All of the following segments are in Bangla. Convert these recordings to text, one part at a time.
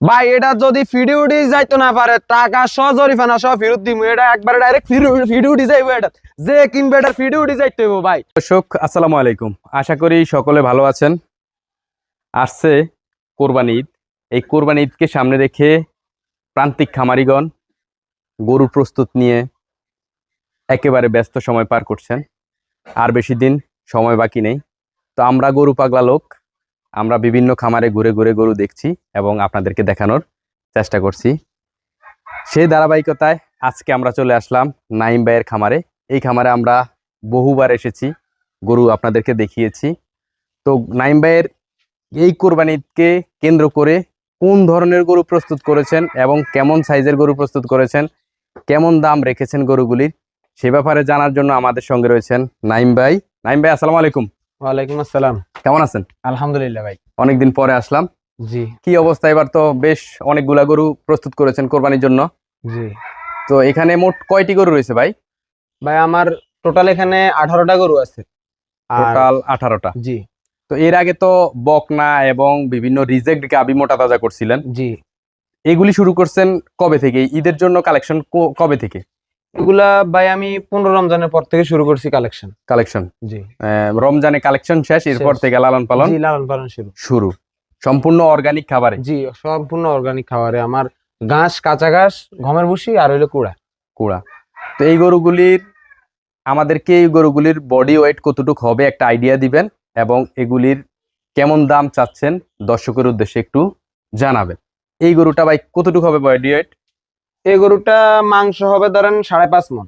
ভাই, এটা যদি ফিডিউটি যাইতো না পারে, টাকা সহ জরিফানা সহ ফেরত দিব এটা একবারে ডাইরেক্ট ফিডিউটি যাইবো এটা। যে কিনবে এটা ফিডিউটি যাইতে ভাই। দর্শক, আসসালামু আলাইকুম। আশা করি সকলে ভালো আছেন। আসছে কোরবানি ঈদ। এই কোরবানি ঈদকে সামনে রেখে প্রান্তিক খামারিগণ গরুর প্রস্তুত নিয়ে একেবারে ব্যস্ত সময় পার করছেন। আর বেশি দিন সময় বাকি নেই। তো আমরা গরু পাগলা লোক আমরা বিভিন্ন খামারে ঘুরে ঘুরে গরু দেখছি এবং আপনাদেরকে দেখানোর চেষ্টা করছি। সেই ধারাবাহিকতায় আজকে আমরা চলে আসলাম নাইম ভাইয়ের খামারে। এই খামারে আমরা বহুবার এসেছি, গরু আপনাদেরকে দেখিয়েছি। তো নাইম ভাইয়ের এই কোরবানিকে কেন্দ্র করে কোন ধরনের গরু প্রস্তুত করেছেন এবং কেমন সাইজের গরু প্রস্তুত করেছেন, কেমন দাম রেখেছেন গরুগুলির, সে ব্যাপারে জানার জন্য আমাদের সঙ্গে রয়েছেন নাইম ভাই। নাইম ভাই, আসসালামু আলাইকুম। ওয়ালাইকুম আসসালাম। কেমন আছেন? আলহামদুলিল্লাহ ভাই। অনেকদিন পরে আসলাম। জি। কি অবস্থা? এবার তো বেশ অনেকগুলা গরু প্রস্তুত করেছেন কোরবানির জন্য। জি। তো এখানে মোট কয়টি গরু রয়েছে ভাই? ভাই আমার টোটাল এখানে আঠারোটা গরু আছে। টোটাল আঠারোটা। জি। তো এর আগে তো বকনা এবং বিভিন্ন রিজেক্ট গাবি মোটা তাজা করছিলেন। জি। এগুলি শুরু করছেন কবে থেকে? ঈদের জন্য কালেকশন কবে থেকে? এগুলা ভাই আমি পনেরো রমজানের পর থেকে শুরু করছি কালেকশন কালেকশন জি। রমজানে কালেকশন শেষ এরপর। থেকে লালন পালন? লালন পালন শুরু। শুরু। সম্পূর্ণ অর্গানিক খাবারে? জি সম্পূর্ণ অর্গানিক খাবারে। আমার ঘাস কাঁচা ঘাস গমের ভুসি আর হইল কুড়া। কুড়া। তো এই গরুগুলির আমাদেরকে এই গরুগুলির বডি ওয়েট কতটুকু হবে একটা আইডিয়া দিবেন এবং এগুলির কেমন দাম চাচ্ছেন দর্শকের উদ্দেশ্যে একটু জানাবেন। এই গরুটা ভাই কতটুকু হবে বডি ওয়েট এই গরুটা মাংস হবে ধরেন সাড়ে পাঁচ মন।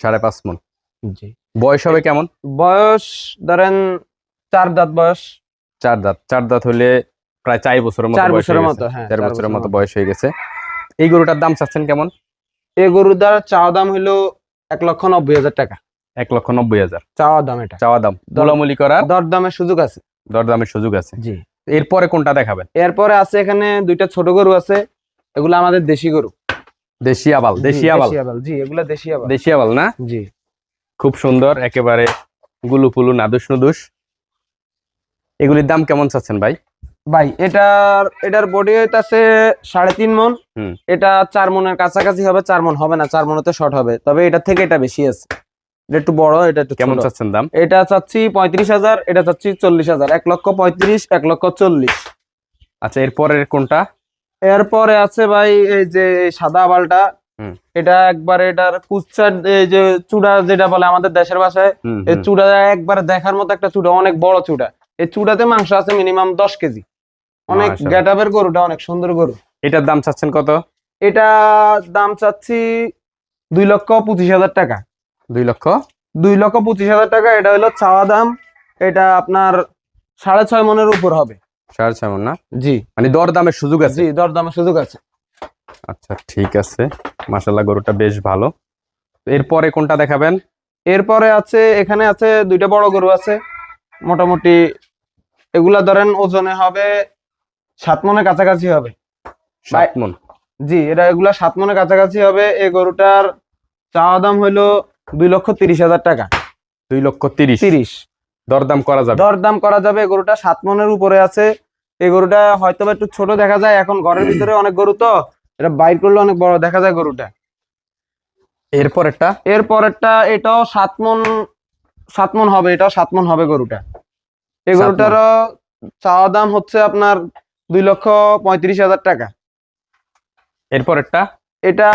সাড়ে পাঁচ মন। জি। বয়স হবে কেমন? বয়স ধরেন চার দাঁত বয়স। চার দাঁত। চার দাঁত হলে প্রায় চার বছরের মতো চার বছরের মতো, হ্যাঁ, চার বছরের মতো। বয়স হয়ে গেছে। এই গরুটার দাম চাচ্ছেন কেমন? এই গরুটার চাওয়া দাম হইল এক লক্ষ নব্বই হাজার টাকা। এক লক্ষ নব্বই হাজার। চাওয়া দাম এটা। চাওয়া দাম। দোলামুলি করার দর দামের সুযোগ আছে। দরদামের সুযোগ আছে। জি। এরপরে কোনটা দেখাবেন? এরপরে আছে এখানে দুইটা ছোট গরু আছে। এগুলো আমাদের দেশি গরু। দেশি আবাল জি, এগুলা না? খুব সুন্দর একেবারে গুলু পুলু নাদুস নুদুস। এগুলির দাম কেমন চাচ্ছেন ভাই? ভাই এটার এটার বডি ওয়েট আছে সাড়ে তিন মন হুম। এটা চার মনের কাছাকাছি হবে চার মন হবে না চার মনেতে শর্ট হবে। তবে এটা থেকে এটা বেশি আছে। এটা একটু বড় এটা একটু কেমন চাচ্ছেন দাম? এটা চাচ্ছি পঁয়ত্রিশ হাজার এটা চাচ্ছি চল্লিশ হাজার। এক লক্ষ পঁয়ত্রিশ এক লক্ষ চল্লিশ। আচ্ছা এরপরের কোনটা? এরপরে আছে ভাই এই যে সাদা বালটা এটা একবার এটার কুচ্ছা এই যে চূড়া যেটা বলে আমাদের দেশের ভাষায় এই। চূড়া একবারে দেখার মতো একটা চূড়া অনেক বড় চূড়া। এই চূড়াতে মাংস আছে মিনিমাম দশ কেজি। অনেক। গেটাবের গরুটা অনেক সুন্দর গরু। এটার দাম চাচ্ছেন কত? এটা দাম চাচ্ছি দুই লক্ষ পঁচিশ হাজার টাকা। দুই লক্ষ? দুই লক্ষ পঁচিশ হাজার টাকা এটা হলো চাওয়া দাম। এটা আপনার সাড়ে ছয় মনের উপর হবে। সাড়ে ছয় না? জি। মানে দর দামের সুযোগ আছে? জি দর দামের সুযোগ আছে। আচ্ছা ঠিক আছে। মাশাল্লাহ গরুটা বেশ ভালো। এরপরে কোনটা দেখাবেন? এরপরে আছে এখানে আছে দুইটা বড় গরু আছে। মোটামুটি এগুলা ধরেন ওজনে হবে সাত মনের কাছাকাছি হবে। সাত মন? জি এটা এগুলা সাত মনের কাছাকাছি হবে। এই গরুটার চাওয়া দাম হইল দুই লক্ষ তিরিশ হাজার টাকা। দুই লক্ষ তিরিশ? তিরিশ। দরদাম করা যাবে। দর দাম করা যাবে গরুটা সাত মনের উপরে আছে। এই গরুটা হয়তো একটু ছোট দেখা যায় এখন ঘরের ভিতরে অনেক গরু তো এটা বাইর করলে অনেক বড় দেখা যায় গরুটা। এরপর এরপরেরটা? এরপরেরটা এটাও সাত মন সাত মন হবে এটাও সাত মন হবে গরুটা। এই গরুটারও চাওয়া দাম হচ্ছে আপনার দুই লক্ষ পঁয়ত্রিশ হাজার টাকা। এরপরেরটা? এটা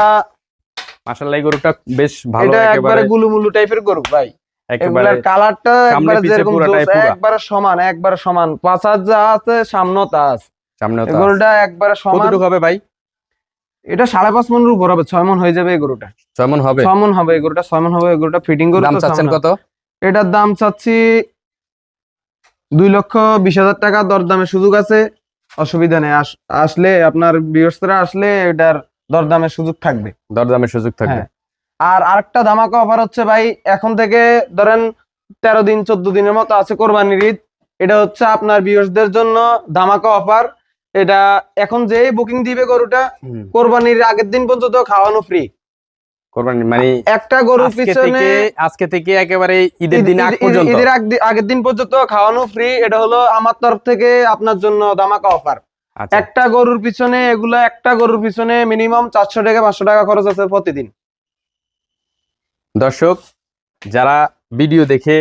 মাশাল্লাহ এই গরুটা বেশ ভালো এটা একবারে। গুলুমুলু টাইপের গরু ভাই। এগুলার কালারটা একবারে যেরকম পুরাটাই জোস, পুরা। একবারে সমান একবারে সমান। পাঁচার যা আছে সামনেও তা আছে। সামনে এই গরুটা একবারে সমান। কতটুকু হবে ভাই? এটা সাড়ে পাঁচ মনের উপর হবে ছয় মন হয়ে যাবে এই গরুটা। ছয় মন হবে? ছয় মন হবে এই গরুটা ছয় মন হবে এই গরুটা। ফিটিং দাম চাচ্ছেন কত? এটার দাম চাচ্ছি দুই লক্ষ বিশ হাজার টাকা। দরদামের সুযোগ আছে অসুবিধা নেই। আস- আসলে আপনার বৃহস্পতিরা আসলে এটার দরদামের সুযোগ থাকবে। দরদামের সুযোগ থাকবে। হ্যাঁ। আর আরেকটা ধামাকা অফার হচ্ছে ভাই এখন থেকে ধরেন তেরো দিন চোদ্দ দিনের মতো আছে কোরবানির ঈদ। এটা হচ্ছে আপনার বিয়সদের জন্য ধামাকা অফার এটা এখন যেই বুকিং দিবে গরুটা কোরবানির আগের দিন পর্যন্ত খাওয়ানো ফ্রি কোরবানি মানে একটা গরুর পিছনে থেকে আজকে থেকে একেবারে ঈদের দিন আগ ঈদ- ঈদ- পর্যন্ত। ঈদের আগ আগের দিন পর্যন্ত খাওয়ানো ফ্রি এটা হলো আমার তরফ থেকে আপনার জন্য ধামাকা অফার আচ্ছা। একটা গরুর পিছনে এগুলা একটা গরুর পিছনে মিনিমাম চারশো টাকা পাঁচশো টাকা খরচ আছে প্রতিদিন। দর্শক, যারা ভিডিও দেখে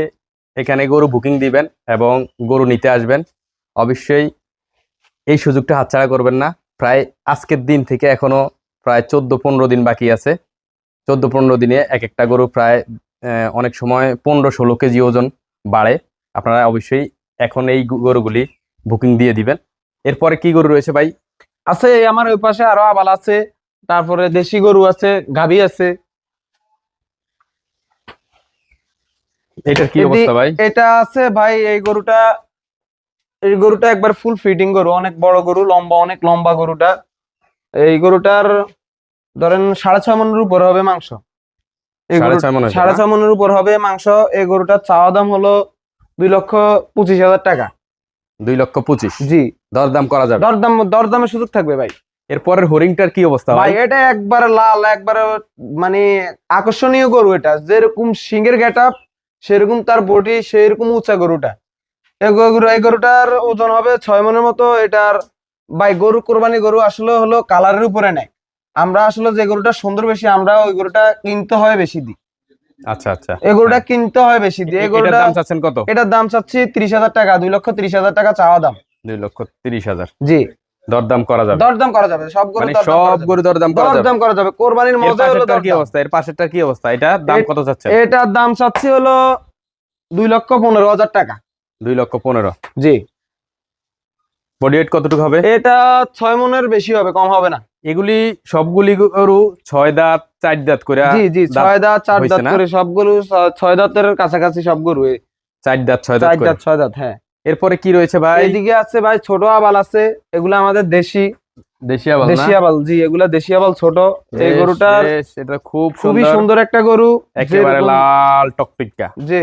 এখানে গরু বুকিং দিবেন এবং গরু নিতে আসবেন, অবশ্যই এই সুযোগটা হাতছাড়া করবেন না। প্রায় আজকের দিন থেকে এখনও প্রায় চোদ্দ পনেরো দিন বাকি আছে। চোদ্দ পনেরো দিনে এক একটা গরু প্রায় অনেক সময় পনেরো ষোলো কেজি ওজন বাড়ে। আপনারা অবশ্যই এখন এই গরুগুলি বুকিং দিয়ে দিবেন। এরপরে কি গরু রয়েছে ভাই? আছে, আমার ওই পাশে আরও আবাল আছে, তারপরে দেশি গরু আছে, গাভী আছে। এটার কি অবস্থা ভাই? এটা আছে ভাই এই গরুটা এই গরুটা একবার ফুল ফিটিং গরু অনেক বড় গরু লম্বা অনেক লম্বা গরুটা। এই গরুটার ধরেন সাড়ে ছয় মনের উপর হবে মাংস। সাড়ে গরু- ছয় মন মনের উপর হবে মাংস। এই গরুটার চাওয়া দাম হলো দুই লক্ষ পঁচিশ হাজার টাকা। দুই লক্ষ পঁচিশ? জি। দরদাম করা যাবে? দরদাম দরদামের সুযোগ থাকবে ভাই। এরপরের হরিংটার কি অবস্থা ভাই? ভাই এটা একবার লাল একবার মানে আকর্ষণীয় গরু এটা। যেরকম সিংহের গেট আপ সেরকম তার বডি সেরকম উঁচা গরুটা। এই গরুটার ওজন হবে ছয় মনের মতো এটার বাই গরু কোরবানি গরু আসলে হলো কালারের উপরে নেয়। আমরা আসলে যে গরুটা সুন্দর বেশি আমরা ওই গরুটা কিনতে হয় বেশি দিই। আচ্ছা আচ্ছা। এই গরুটা কিনতে হয় বেশি দিই। এই এটার গরুটা দাম চাচ্ছেন কত? এটার দাম চাচ্ছি ত্রিশ হাজার টাকা দুই লক্ষ ত্রিশ হাজার টাকা চাওয়া দাম। দুই লক্ষ তিরিশ হাজার। জি। দরদাম করা যাবে। দরদাম করা যাবে সব গরু মানে দরদাম সব গরু দরদাম করা যাবে। দরদাম করা যাবে কোরবানির মজা হলো কি অবস্থা? এর পাশেরটার কি অবস্থা? এটা দাম কত এটার দাম চাচ্ছি হলো দুই লক্ষ পনেরো হাজার টাকা। দুই লক্ষ পনেরো। জি। বডি ওয়েট কতটুকু হবে? এটা ছয় মনের বেশি হবে কম হবে না। এগুলি সবগুলি গরু ছয় দাঁত চার দাঁত করে জি জি দাঁত ছয় দাঁত চার দাঁত করে সবগুলো ছ- ছয় দাঁতের কাছাকাছি সব গরু এ। চার দাঁত ছয় দাঁত চার করে। দাঁত ছয় দাঁত হ্যাঁ। এরপরে কি রয়েছে ভাই? এদিকে আছে ভাই ছোট আবাল আছে এগুলো আমাদের দেশি। দেশি আবাল দেশি আবাল জি এগুলা দেশি আবাল ছোট। এই বেশ, এটা খুব খুবই সুন্দর। একটা গরু একেবারে লাল জি।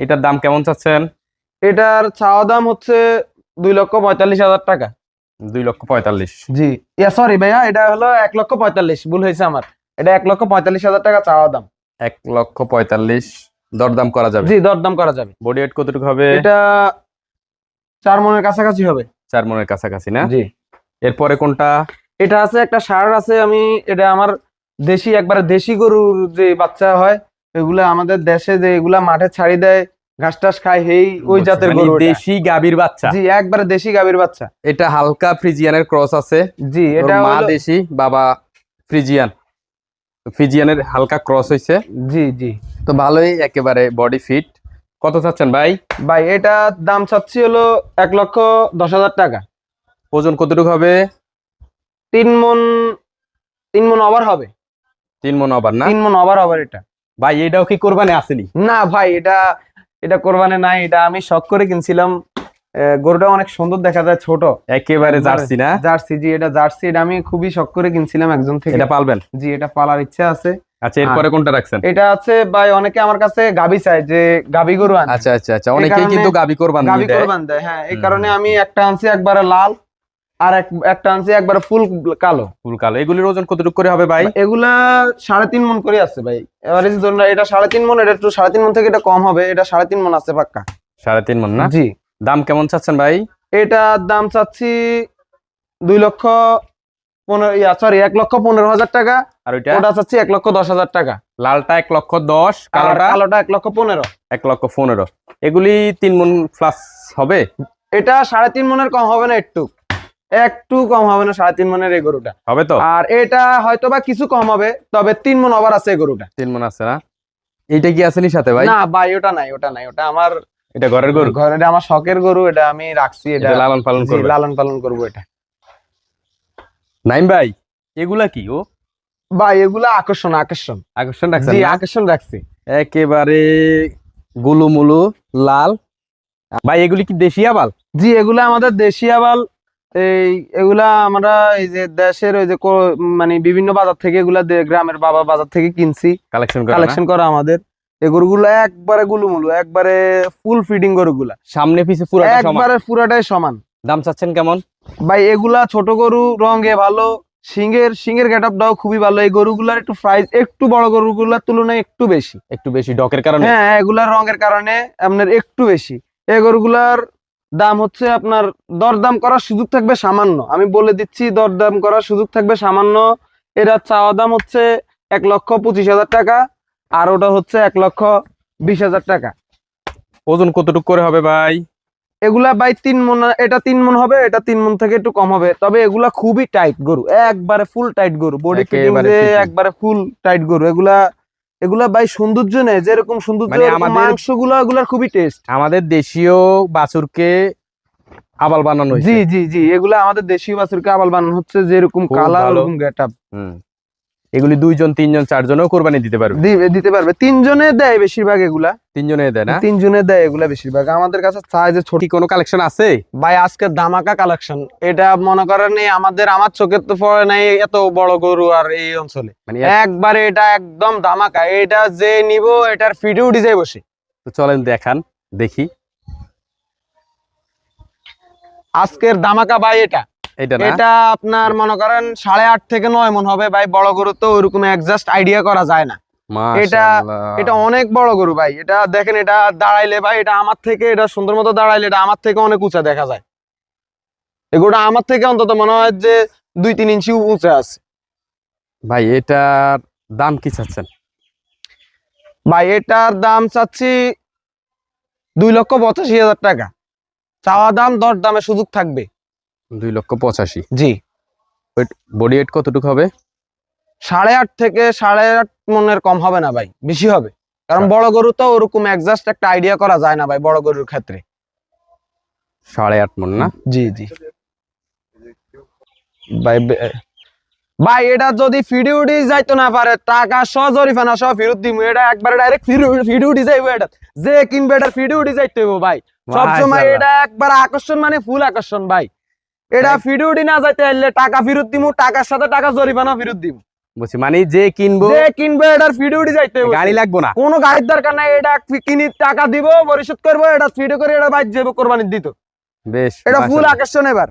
এটার দাম কেমন চাচ্ছেন? এটার চাওয়া দাম হচ্ছে দুই লক্ষ পঁয়তাল্লিশ হাজার টাকা। দুই লক্ষ পঁয়তাল্লিশ। জি। ইয়া সরি ভাইয়া এটা হলো এক লক্ষ পঁয়তাল্লিশ ভুল হয়েছে আমার। এটা এক লক্ষ পঁয়তাল্লিশ হাজার টাকা চাওয়া দাম। এক লক্ষ পঁয়তাল্লিশ। দরদাম করা যাবে? জি দরদাম করা যাবে। বডি ওয়েট কতটুকু হবে? এটা চার মনের কাছাকাছি হবে। চার মনের কাছাকাছি না? জি। এরপরে কোনটা? এটা আছে একটা সার আছে আমি এটা আমার দেশি একবারে দেশি গরুর যে বাচ্চা হয় এগুলা আমাদের দেশে যে এগুলা মাঠে ছাড়ি দেয় ঘাস টাস খায় সেই ওই জাতের মানে গরু দেশি গাবির বাচ্চা? জি একবারে দেশি গাভীর বাচ্চা। এটা হালকা ফ্রিজিয়ানের ক্রস আছে। জি এটা মা দেশি বাবা ফ্রিজিয়ান। ফ্রিজিয়ানের হালকা ক্রস হয়েছে জি জি। তো ভালোই একেবারে বডি ফিট কত চাচ্ছেন ভাই? ভাই এটা দাম চাচ্ছি হলো এক লক্ষ দশ হাজার টাকা। ওজন কতটুকু হবে? তিন মন তিন মন ওভার হবে। তিন মন আবার না? তিন মন ওভার হবে এটা। ভাই এটাও কি কোরবানি আসেনি? না ভাই এটা এটা কোরবানি নাই এটা আমি শখ করে কিনছিলাম। গরুটা অনেক সুন্দর দেখা যায় ছোট। একেবারে জার্সি না? জার্সি জি এটা জার্সি এটা আমি খুবই শখ করে কিনছিলাম একজন থেকে। এটা পালবেন? জি এটা পালার ইচ্ছা আছে। আচ্ছা এরপরে কোনটা রাখছেন? এটা আছে ভাই অনেকে আমার কাছে গাবি চায় যে গাবি গরু আনে। আচ্ছা আচ্ছা আচ্ছা অনেকেই কিন্তু গাবি কোরবানি গাবি কোরবান দেয় হ্যাঁ এই কারণে আমি একটা আনছি একবারে লাল আর একটা আনছি একবারে ফুল কালো। ফুল কালো। এগুলির ওজন কতটুকু করে হবে ভাই? এগুলা সাড়ে তিন মন করে আছে ভাই। এবারে ধরুন এটা সাড়ে তিন মন এটা একটু সাড়ে তিন মন থেকে এটা কম হবে এটা সাড়ে তিন মন আছে পাক্কা। সাড়ে তিন মন না? জি। দাম কেমন চাচ্ছেন ভাই? এটার দাম চাচ্ছি দুই লক্ষ পনেরো সরি এক লক্ষ পনেরো হাজার টাকা। আর ওইটা? ওটা চাচ্ছি এক লক্ষ দশ হাজার টাকা। লালটা এক লক্ষ দশ আর কালোটা? কালোটা এক লক্ষ পনেরো। এক লক্ষ পনেরো। এগুলি তিন মন প্লাস হবে? এটা সাড়ে তিন মনের কম হবে না একটু। একটু কম হবে না সাড়ে তিন মনের এই গরুটা। হবে তো? আর এটা হয়তো বা কিছু কম হবে তবে তিন মন আবার আছে এই গরুটা। তিন মন আছে না? এইটা কি আসেনি সাথে ভাই? না ভাই ওটা নাই ওটা নাই। ওটা আমার এটা ঘরের গরু? ঘরে এটা আমার শখের গরু এটা আমি রাখছি এটা এটা লালন পালন করবে? লালন পালন করব এটা। নাইম ভাই এগুলা কি ও? ভাই এগুলা আকর্ষণ আকর্ষণ। আকর্ষণ রাখছেন জি আকর্ষণ রাখছি। একেবারে গুলুমুলু লাল। ভাই এগুলি কি দেশি আবাল? জি এগুলা আমাদের দেশি আবাল। এই এগুলা আমরা এই যে দেশের ওই যে মানে বিভিন্ন বাজার থেকে এগুলা গ্রামের বাবা বাজার থেকে কিনছি। কালেকশন কালেকশন করা আমাদের। এই গরুগুলো একবারে গুলুমুলু একবারে ফুল ফিডিং গরুগুলা। সামনে পিছে পুরোটা সমান? একবারে পুরাটাই সমান। দাম চাচ্ছেন কেমন? ভাই এগুলা ছোট গরু রঙে ভালো। সিংহের সিংহের গেট আপটাও খুবই ভালো। এই গরুগুলার একটু প্রাইস একটু বড় গরুগুলার তুলনায় একটু বেশি। একটু বেশি ডকের কারণে? হ্যাঁ এগুলার রঙের কারণে আপনার একটু বেশি। এই গরুগুলার দাম হচ্ছে আপনার দরদাম করার সুযোগ থাকবে সামান্য। আমি বলে দিচ্ছি দরদাম করার সুযোগ থাকবে সামান্য। এরা চাওয়া দাম হচ্ছে এক লক্ষ পঁচিশ হাজার টাকা আর ওটা হচ্ছে এক লক্ষ বিশ হাজার টাকা। ওজন কতটুকু করে হবে ভাই? এগুলা বাই তিন মন এটা তিন মন হবে এটা তিন মন থেকে একটু কম হবে। তবে এগুলা খুবই টাইট গরু একবারে ফুল টাইট গরু। বডি ফিটিং একেবারে ফুল টাইট গরু এগুলা এগুলা বাই সৌন্দর্য নেই যেরকম সৌন্দর্য মানে মাংসগুলো এগুলার খুবই টেস্ট আমাদের দেশীয় বাছুরকে আবাল বানানো জি জি জি এগুলা আমাদের দেশীয় বাছুরকে আবাল বানানো হচ্ছে যেরকম কালার। ওরকম গেটআপ হুম। এগুলি দুইজন তিনজন চারজনও কোরবানি দিতে পারবে। দিতে পারবে। তিনজনে দেয় বেশিরভাগ এগুলা। তিনজনে দেয় না? তিনজনে দেয় এগুলা বেশিরভাগ। আমাদের কাছে যে ছোট কোনো কালেকশন আছে? ভাই আজকে দামাকা কালেকশন এটা মনে করেন আমাদের আমার চোখের তো পড়ে নাই এত বড় গরু আর এই অঞ্চলে। মানে একবারে এটা একদম দামাকা এটা যে নিব এটার ফিডে উঠে যায় বসে। তো চলেন দেখান দেখি। আজকের দামাকা ভাই এটা। এটা এটা আপনার মনে করেন সাড়ে আট থেকে নয় মন হবে ভাই। বড় গরু তো ওইরকম একজাস্ট আইডিয়া করা যায় না। এটা- এটা অনেক বড় গরু ভাই। এটা দেখেন এটা দাঁড়াইলে ভাই এটা আমার থেকে এটা সুন্দর মতো দাঁড়াইলে এটা আমার থেকে অনেক উঁচা দেখা যায়। এগুলোটা আমার থেকে অন্তত মনে হয় যে দুই তিন ইঞ্চি উঁচা আছে। ভাই এটার দাম কি চাচ্ছেন? ভাই এটার দাম চাচ্ছি দুই লক্ষ পঁচাশি হাজার টাকা। চাওয়া দাম দর দামে সুযোগ থাকবে। দুই লক্ষ পঁচাশি। জি। বডি ওয়েট কতটুকু হবে? সাড়ে আট থেকে সাড়ে আট মনের কম হবে না ভাই বেশি হবে। কারণ আচ্ছা। বড় গরু তো ওরকম একজাস্ট একটা আইডিয়া করা যায় না ভাই বড় গরুর ক্ষেত্রে। সাড়ে আট মন না? জি জি। ভাই ভাই এটা যদি ফিডিউডি যাইতো না পারে টাকা সহ জরিফানা সহ ফেরত দিব এটা একবারে ডাইরেক্ট ফিডিউডি যাইবো এটা। যে কিনবে এটা ফিডিউডি যাইতে ভাই। সবসময়। এটা একবার আকর্ষণ মানে ফুল আকর্ষণ ভাই। এটা ফিডিউডি না যাইতে হলে টাকা ফেরত দিমু টাকার সাথে টাকা জরিমানা ফেরত দিব বলছি মানে যে কিনবো যে কিনবে এটার ফিডিউডি যাইতে গাড়ি লাগবো না। কোনো গাড়ির দরকার নাই এটা কিনি টাকা দিব পরিশোধ করব এটা ফিডে করে এটা বাইর যাব কোরবানি দিত। বেশ এটা ফুল আকর্ষণ এবার।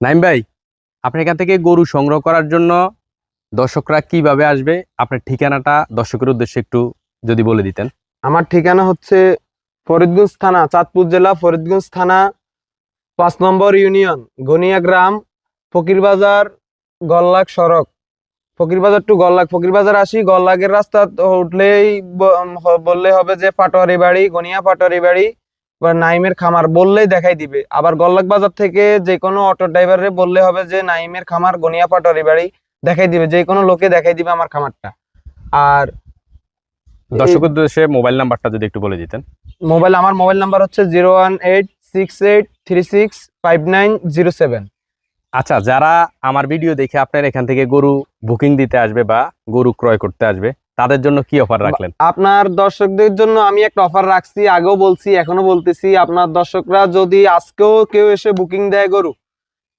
নাইম ভাই আপনি এখান থেকে গরু সংগ্রহ করার জন্য দর্শকরা কীভাবে আসবে? আপনার ঠিকানাটা দর্শকের উদ্দেশ্যে একটু যদি বলে দিতেন। আমার ঠিকানা হচ্ছে ফরিদগঞ্জ থানা চাঁদপুর জেলা ফরিদগঞ্জ থানা পাঁচ নম্বর ইউনিয়ন গনিয়া গ্রাম ফকিরবাজার গল্লাক সড়ক। ফকিরবাজার টু গল্লাক ফকিরবাজার আসি গল্লাকের রাস্তা উঠলেই বললে হবে যে পাটোয়ারি বাড়ি গনিয়া পাটোয়ারি বাড়ি বা নাইমের খামার বললেই দেখাই দিবে। আবার গল্লাক বাজার থেকে যে কোনো অটো ড্রাইভারে বললে হবে যে নাইমের খামার গনিয়া পাটোয়ারি বাড়ি দেখাই দিবে। যে কোনো লোকে দেখাই দিবে আমার খামারটা। আর দর্শকের উদ্দেশ্যে মোবাইল নাম্বারটা যদি একটু বলে দিতেন। মোবাইল আমার মোবাইল নাম্বার হচ্ছে zero one eight six eight three six five nine zero seven আচ্ছা যারা আমার ভিডিও দেখে আপনার এখান থেকে গরু বুকিং দিতে আসবে বা গরু ক্রয় করতে আসবে তাদের জন্য কি অফার রাখলেন? আপনার দর্শকদের জন্য আমি একটা অফার রাখছি আগেও বলছি এখনও বলতেছি আপনার দর্শকরা যদি আজকেও কেউ এসে বুকিং দেয় গরু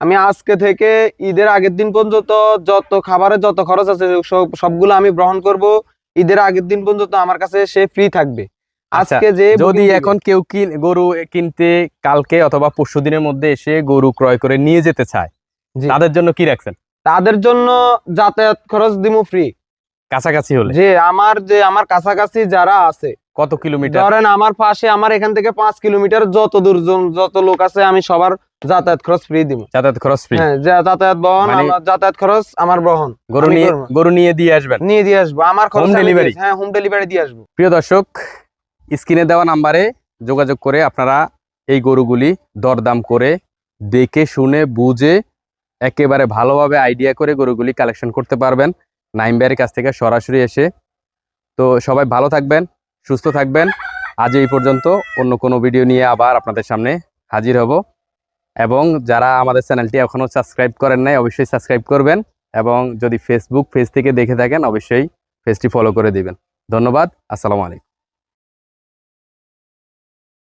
আমি আজকে থেকে ঈদের আগের দিন পর্যন্ত যত খাবারের যত খরচ আছে সব- সবগুলো আমি গ্রহণ করব ঈদের আগের দিন পর্যন্ত আমার কাছে সে ফ্রি থাকবে। আজকে যে যদি এখন কেউ গরু কিনতে কালকে অথবা পরশু দিনের মধ্যে এসে গরু ক্রয় করে নিয়ে যেতে চায় তাদের জন্য কি রাখছেন? তাদের জন্য যাতায়াত খরচ দিমু ফ্রি কাছাকাছি হলে? যে আমার যে আমার কাছাকাছি যারা আছে কত কিলোমিটার? ধরেন আমার পাশে আমার এখান থেকে পাঁচ কিলোমিটার যত দূর যত লোক আছে আমি সবার যাতায়াত খরচ ফ্রি দিব যাতায়াত খরচ ফ্রি হ্যাঁ যাতায়াত বহন মানে- আমার যাতায়াত খরচ আমার বহন। গরু নিয়ে গরু নিয়ে দিয়ে আসবেন? নিয়ে দিয়ে আসব। আমার খরচ Home আমি হ্যাঁ হোম ডেলিভারি দিয়ে আসব। প্রিয় দর্শক স্ক্রিনে দেওয়া নাম্বারে যোগাযোগ করে আপনারা এই গরুগুলি দরদাম করে দেখে, শুনে, বুঝে, একেবারে ভালোভাবে আইডিয়া করে গরুগুলি কালেকশন করতে পারবেন। নাইম ভাইয়ের কাছ থেকে সরাসরি এসে। তো সবাই ভালো থাকবেন, সুস্থ থাকবেন। আজ এই পর্যন্ত অন্য কোনো ভিডিও নিয়ে আবার আপনাদের সামনে হাজির হব। এবং যারা আমাদের চ্যানেলটি এখনও সাবস্ক্রাইব করেন নাই, অবশ্যই সাবস্ক্রাইব করবেন এবং যদি ফেসবুক পেজ থেকে দেখে থাকেন, অবশ্যই পেজটি ফলো করে দিবেন। ধন্যবাদ, আসসালামু আলাইকুম।